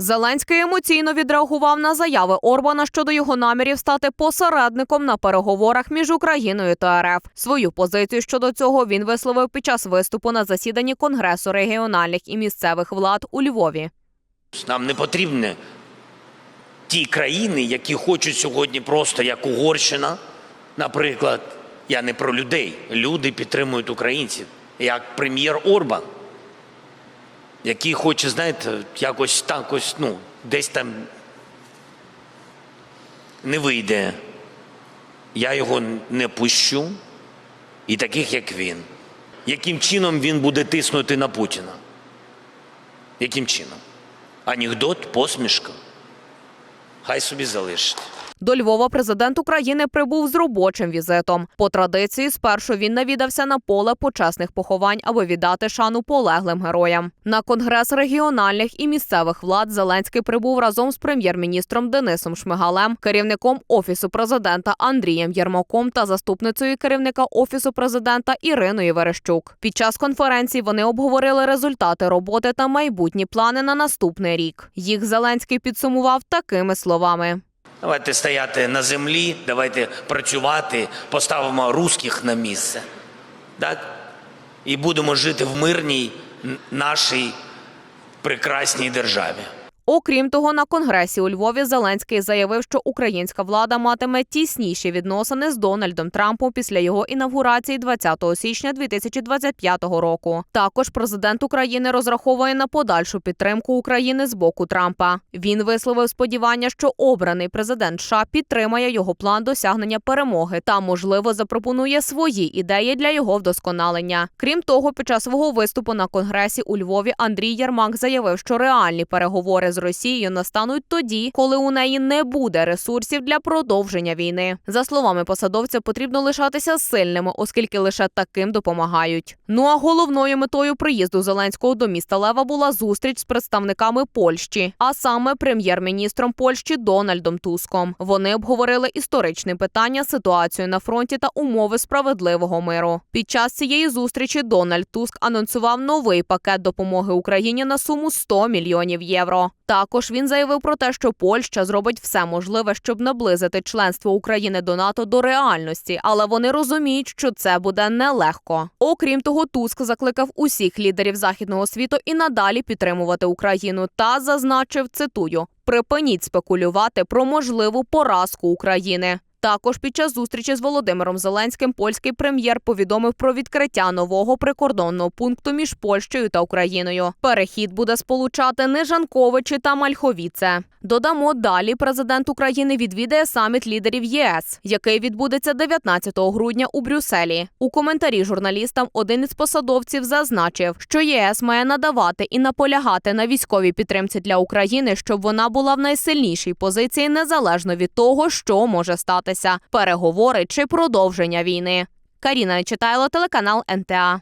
Зеленський емоційно відреагував на заяви Орбана щодо його намірів стати посередником на переговорах між Україною та РФ. Свою позицію щодо цього він висловив під час виступу на засіданні Конгресу регіональних і місцевих влад у Львові. Нам не потрібні ті країни, які хочуть сьогодні просто як Угорщина, наприклад. Я не про людей. Люди підтримують українців, як прем'єр Орбан, який хоче, знаєте, якось так ось, ну, десь там не вийде. Я його не пущу, і таких, як він. Яким чином він буде тиснути на Путіна? Яким чином? Анекдот, посмішка. Хай собі залишить. До Львова президент України прибув з робочим візитом. По традиції, спершу він навідався на поле почесних поховань, аби віддати шану полеглим героям. На конгрес регіональних і місцевих влад Зеленський прибув разом з прем'єр-міністром Денисом Шмигалем, керівником офісу президента Андрієм Єрмаком та заступницею керівника офісу президента Іриною Верещук. Під час конференції вони обговорили результати роботи та майбутні плани на наступний рік. Їх Зеленський підсумував такими словами. Давайте стояти на землі, давайте працювати, поставимо русських на місце. Так? І будемо жити в мирній нашій прекрасній державі. Окрім того, на конгресі у Львові Зеленський заявив, що українська влада матиме тісніші відносини з Дональдом Трампом після його інавгурації 20 січня 2025 року. Також президент України розраховує на подальшу підтримку України з боку Трампа. Він висловив сподівання, що обраний президент США підтримає його план досягнення перемоги та, можливо, запропонує свої ідеї для його вдосконалення. Крім того, під час свого виступу на конгресі у Львові Андрій Єрмак заявив, що реальні переговори з Росією настануть тоді, коли у неї не буде ресурсів для продовження війни. За словами посадовця, потрібно лишатися сильними, оскільки лише таким допомагають. Ну а головною метою приїзду Зеленського до міста Лева була зустріч з представниками Польщі, а саме прем'єр-міністром Польщі Дональдом Туском. Вони обговорили історичні питання, ситуацію на фронті та умови справедливого миру. Під час цієї зустрічі Дональд Туск анонсував новий пакет допомоги Україні на суму 100 мільйонів євро. Також він заявив про те, що Польща зробить все можливе, щоб наблизити членство України до НАТО до реальності, але вони розуміють, що це буде нелегко. Окрім того, Туск закликав усіх лідерів західного світу і надалі підтримувати Україну та зазначив цитую: припиніть спекулювати про можливу поразку України. Також під час зустрічі з Володимиром Зеленським польський прем'єр повідомив про відкриття нового прикордонного пункту між Польщею та Україною. Перехід буде сполучати Нежанковичі та Мальховіце. Додамо далі. Президент України відвідає саміт лідерів ЄС, який відбудеться 19 грудня у Брюсселі. У коментарі журналістам один із посадовців зазначив, що ЄС має надавати і наполягати на військовій підтримці для України, щоб вона була в найсильнішій позиції незалежно від того, що може відбуватися переговори чи продовження війни. Каріна Читайло, телеканал НТА.